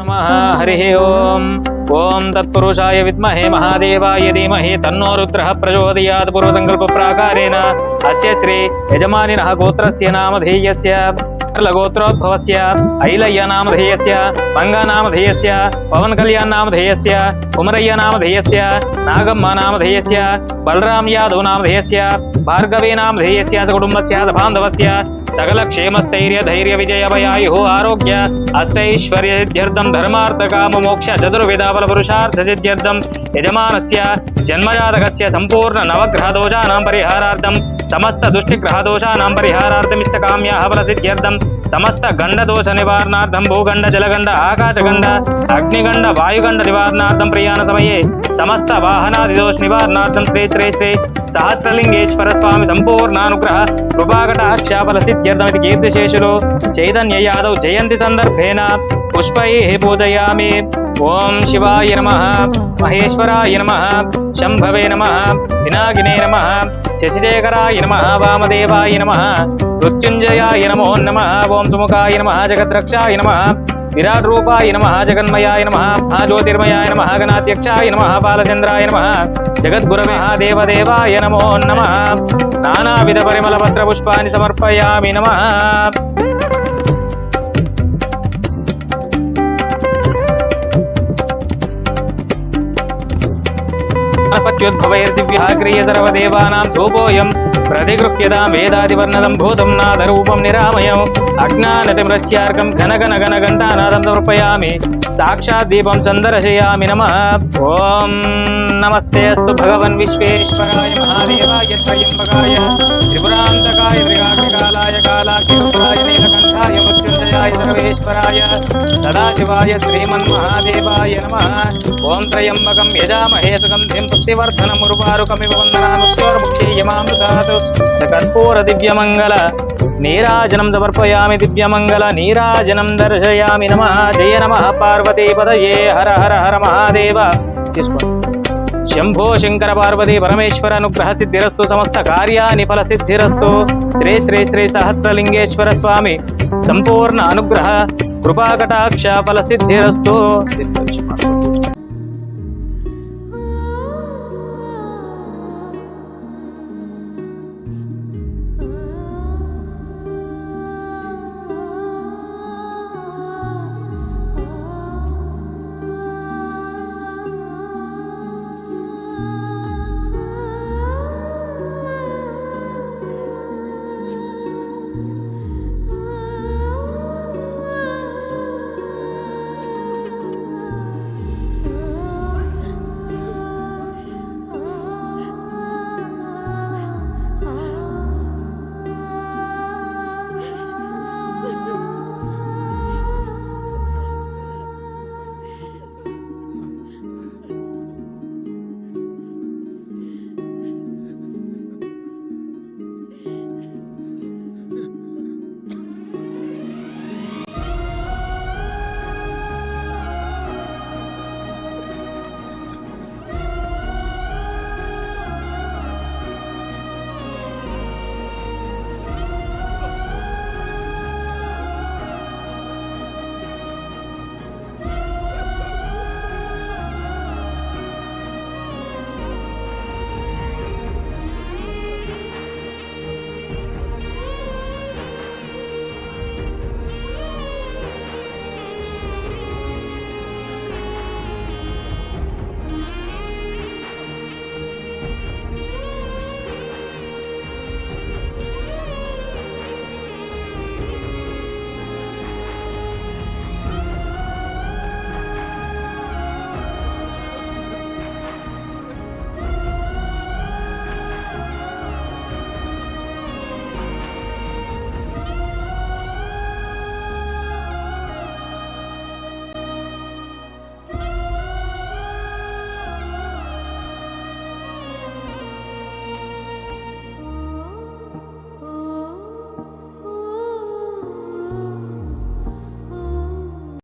नमः, हरिः ओम्। ॐ तत्पुरुषाय विद्महे महादेवाय धीमहि, तन्नो रुद्रः प्रचोदयात् पूर्वसङ्कल्पप्राकारेण। अस्य श्री यजमानिनः गोत्रस्य नामधेयस्य लगोत्रोद्भवस्य ऐलय्य नामधेयस्य मङ्गानामधेयस्य కుమరయ్య నామధేయస్య నాగమ్మ నామధేయస్య బలరాం యాదవ్ నామధేయస్య భార్గవే నామధేయస్య కుటుంబస్య బాంధవస్య సకల క్షేమస్థైర్య ధైర్య విజయ భయాయు ఆరోగ్య అష్టైశ్వర్య సిద్ధ్యర్థం ధర్మార్థ కామ మోక్ష చతుర్విధ బల పురుషార్థ సిద్ధ్యర్థం యజమానస్య జన్మజాతకస్య సంపూర్ణ నవగ్రహ దోషానాం పరిహారార్థం సమస్త దుష్టిగ్రహ పరిహారార్థం ఇష్టకామ్యాః బల సిద్ధ్యర్థం సమస్త గండ నివారణార్థం భూగండ జలగండ ఆకాశగండ అగ్నిగండ వాయుగండ నివారణార్థం ప్రియ ప్రయాణ సమయే సమస్త వాహనాది దోష నివారణార్థం శ్రీ శ్రీ శ్రీ సహస్రలింగేశ్వర స్వామి సంపూర్ణానుగ్రహ కృపాకటాక్షాఫల సిద్ధ్యర్థమితి కీర్తిశేషులు చైతన్య యాదవ్ జయంతి సందర్భేణ పుష్పై పూజయామి. ఓం శివాయ నమ. మహేశ్వరాయ నమ. శంభవే నమ. వినాగినే నమ. శశిశేఖరాయ నమ. వామదేవాయ నమ. మృత్యుంజయాయ నమో నమ. ఓం సుముఖాయ నమ. జగద్రక్షాయ నమ. విరాట్ రూపాయ నమ. జగన్మయాయ నమ. జ్యోతిర్మయాయ నమ. గణాధ్యక్షాయ నమ. బాలచంద్రాయ నమ. జగద్గురవే దేవదేవాయ నమో నమ. నానావిధ పరిమళ పత్ర పుష్పాన్ని సమర్పయామి నమ. मृत्युद्भवैर्दिव्याग्रीय सर्वदेवानां धूपोऽयं प्रतिगृह्यतां वेदादिवर्णनं भूतं नादरूपं निरामयम् अज्ञानतिमृस्यार्कं घनघनघनघण्टानादं समर्पयामि साक्षात् दीपं सन्दर्शयामि नमः ॐ नमस्ते अस्तु भगवन् विश्वेश्वराय महादेवाय त्र्यम्बकाय त्रिपुरान्तकाय त्रिकाग्रिकालाय कालाक्षि మహేశ్వరాయ సదాశివాయ శ్రీమన్మహాదేవాయ నమ. ఓం త్రయంబకం యజామహేసుకం ధిం పుష్టివర్ధనమురుపారుకమివ వందనాముక్షేయమామృతాత్ సకర్పూర దివ్యమంగళ నీరాజనం సమర్పయామి దివ్యమంగళ నీరాజనం దర్శయామి నమ. జయ నమ పార్వతీపదయే హర హర హర మహాదేవ. తీసుకోండి. శంభో శంకర పార్వతి పరమేశ్వర అనుగ్రహ సిద్ధిరస్తు సమస్త కార్యాని ఫల సిద్ధిరస్తు. శ్రీ శ్రీ శ్రీ సహస్రలింగేశ్వర స్వామి సంపూర్ణ అనుగ్రహ కృపాకటాక్ష ఫల సిద్ధిరస్తు.